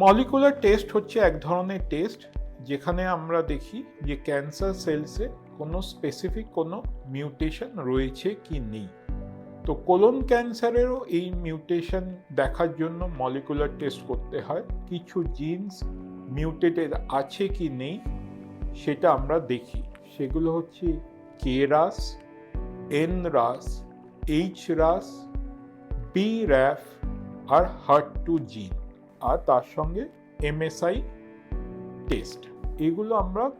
Molecular test হচ্ছে এক ধরনের টেস্ট যেখানে আমরা দেখি যে ক্যান্সার সেলসে কোনো স্পেসিফিক কোনো মিউটেশন রয়েছে কি নেই। তো কোলন ক্যান্সারেরও এই মিউটেশন দেখার জন্য মলিকুলার টেস্ট করতে হয়, কিছু জিনস মিউটেটেড আছে কি নেই সেটা আমরা দেখি। সেগুলো হচ্ছে K ras N ras H ras B raf আর হার্ট টু জিন। আর তার সঙ্গে এমএসআই টেস্ট এগুলো আমরা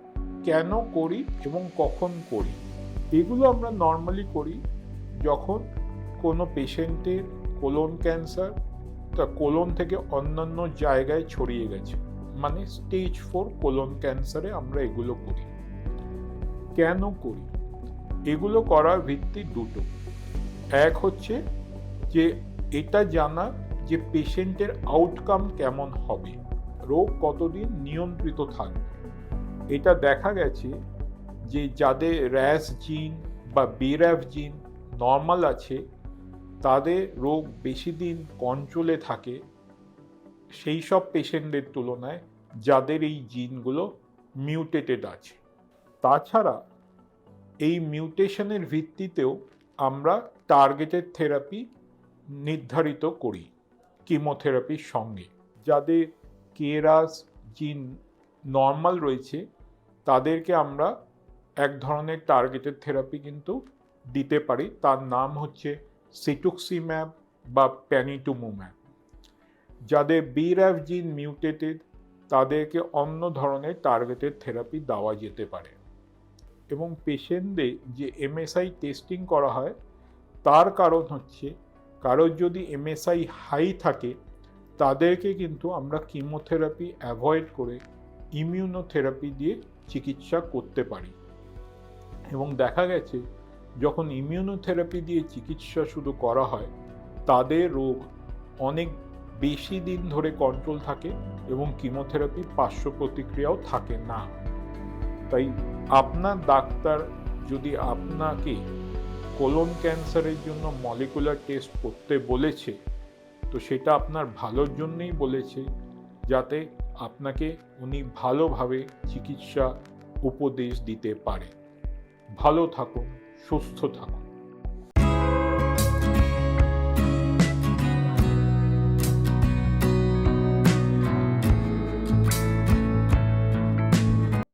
কেন করি এবং কখন করি? এগুলো আমরা নর্মালি করি যখন কোনো পেশেন্টের কোলন ক্যান্সার তা কোলন থেকে অন্যান্য জায়গায় ছড়িয়ে গেছে। মানে স্টেজ ফোর কোলন ক্যান্সারে আমরা এগুলো করি। কেন করি? এগুলো করার ভিত্তি দুটো। এক হচ্ছে যে এটা জানা যে পেশেন্টের আউটকাম কেমন হবে, রোগ কতদিন নিয়ন্ত্রিত থাকবে। এটা দেখা গেছে যে যাদের র্যাস জিন বা বেরাফ জিন নর্মাল আছে, তাদের রোগ বেশি দিন কন্ট্রোলে থাকে সেই সব পেশেন্টদের তুলনায় যাদের এই জিনগুলো মিউটেটেড আছে। তাছাড়া এই মিউটেশনের ভিত্তিতেও আমরা টার্গেটেড থেরাপি নির্ধারিত করি। কিমোথেরাপির সঙ্গে। যাদের কেরাস জিন নর্মাল রয়েছে, তাদেরকে আমরা এক ধরনের টার্গেটেড থেরাপি কিন্তু দিতে পারি। তার নাম হচ্ছে সিটুক্সিম্যাব বা প্যানিটুমুম্যাব যাদের বিরাফ জিন মিউটেটেড তাদেরকে অন্য ধরনের টার্গেটেড থেরাপি দেওয়া যেতে পারে। এবং পেশেন্টদের যে এমএসআই টেস্টিং করা হয়, তার কারণ হচ্ছে কারোর যদি এমএসআই হাই থাকে, তাদেরকে কিন্তু আমরা কিমোথেরাপি অ্যাভয়েড করে ইমিউনোথেরাপি দিয়ে চিকিৎসা করতে পারি। এবং দেখা গেছে, যখন ইমিউনোথেরাপি দিয়ে চিকিৎসা শুধু করা হয়, তাদের রোগ অনেক বেশি দিন ধরে কন্ট্রোল থাকে এবং কিমোথেরাপি পার্শ্ব প্রতিক্রিয়াও থাকে না। তাই আপনার ডাক্তার যদি আপনাকে কোলন ক্যান্সারের জন্য মলিকুলার টেস্ট করতে বলেছে, তো সেটা আপনার ভালোর জন্যেই বলেছে, যাতে আপনাকে উনি ভালোভাবে চিকিৎসা উপদেশ দিতে পারে। ভালো থাকুন, সুস্থ থাকুন।